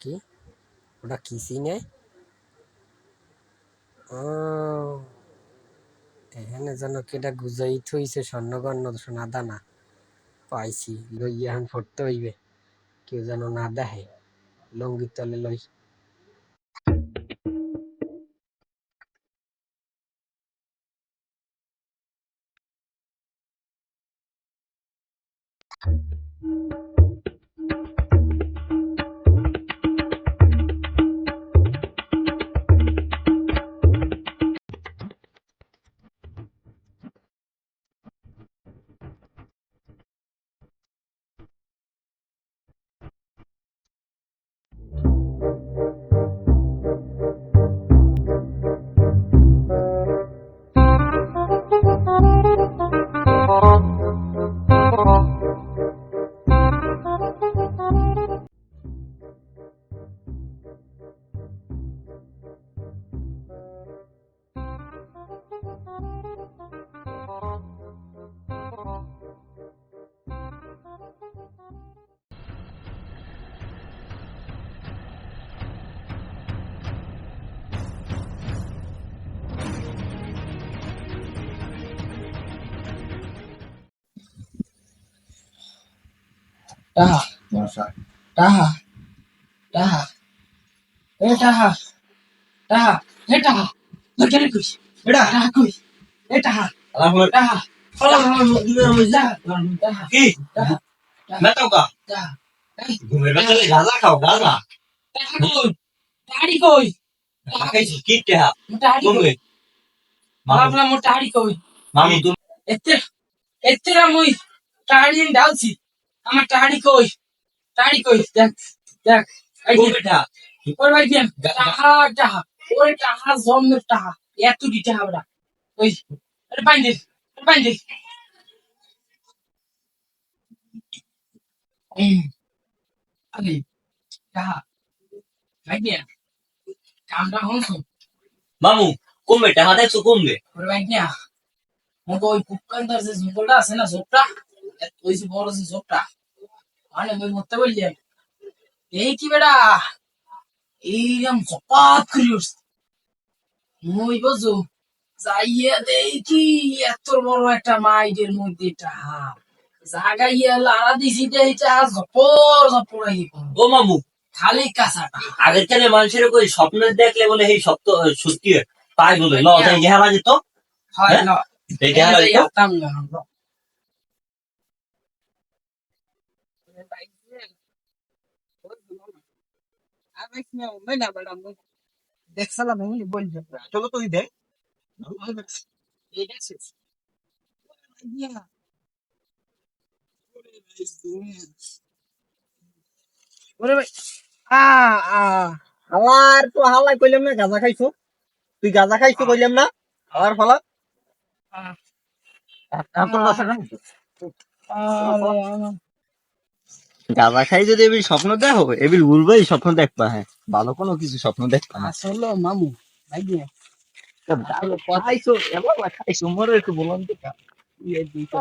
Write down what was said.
কি ওটা কি সিনে ও এখানে যেন কেটা গুজাই থইছে স্বর্ণগণ্য সোনা দানা পাইছি লই এখন ফটতে হইবে কেউ যেন না দেখে লঙ্গির তলে লই টাহা টাহা টাহা এ টাহা টাহা এ টাহা লজ্জারে কই এটা টাহা কই এ টাহা টাহা আল্লাহ টাহা কি টাহা মেটাও কা টাহা ঘুমের বেলা গাঁজা খাও গাঁজা টাহা কই টাড়ি কই খাইছি কি টেহা টাড়ি কই কমবে মামু মো টাড়ি কই মামু তুমি এতে এতেরা মুই টাড়ি ডালছি আমার টাড়ি কই? টাড়ি কই? দেখ দেখ এই যে টেহা ওর ভাই দেন টাহা টাহা। ওরে টাহা জমের টাহা। এত দিতে হবে না। ওই আরে বাইন্দে বাইন্দে আরে টাহা। ভাই দেন কামটা হনছো মামু কমবে টেহা দেখছ কমবে। ওরে ভাই না মতো ওই কুকান্দার যে জঙ্গলটা আছে না জোপটা? ওই যে বড় যে মানে ওই মরতে এই কি বেটা? এইরকম জপাত করি উঠছে। মই বুঝো যাইয়া দেখি এত বড় একটা মাইডের মধ্যে জাগাইয়া লাড়া দিছি আই ও মামু। খালি কাঁচা টাহা আগের কালে মানুষের কই স্বপ্ন দেখলে বলে এই সত্য সত্যি। পাই বলে ল তাই গেহারা যেত হয় হ্যাঁ? না এই গেহারা যেত আমরা বলছো চলো তুই দেখ ওরে ভাই আ আ আমার তো হালাই কইলাম না গাঁজা খাইছো? তুই গাঁজা খাইছো কইলাম না? আমার ফলা গাঁজা খাই যদি এবিল স্বপ্ন দেখো এবিল উড়বেই স্বপ্ন দেখবা হ্যাঁ। ভালো কোনো কিছু স্বপ্ন দেখবা না। আসলে মামু ভাই খাইছো এবার খাইছো মরে একটু বলুন তো। দুইটা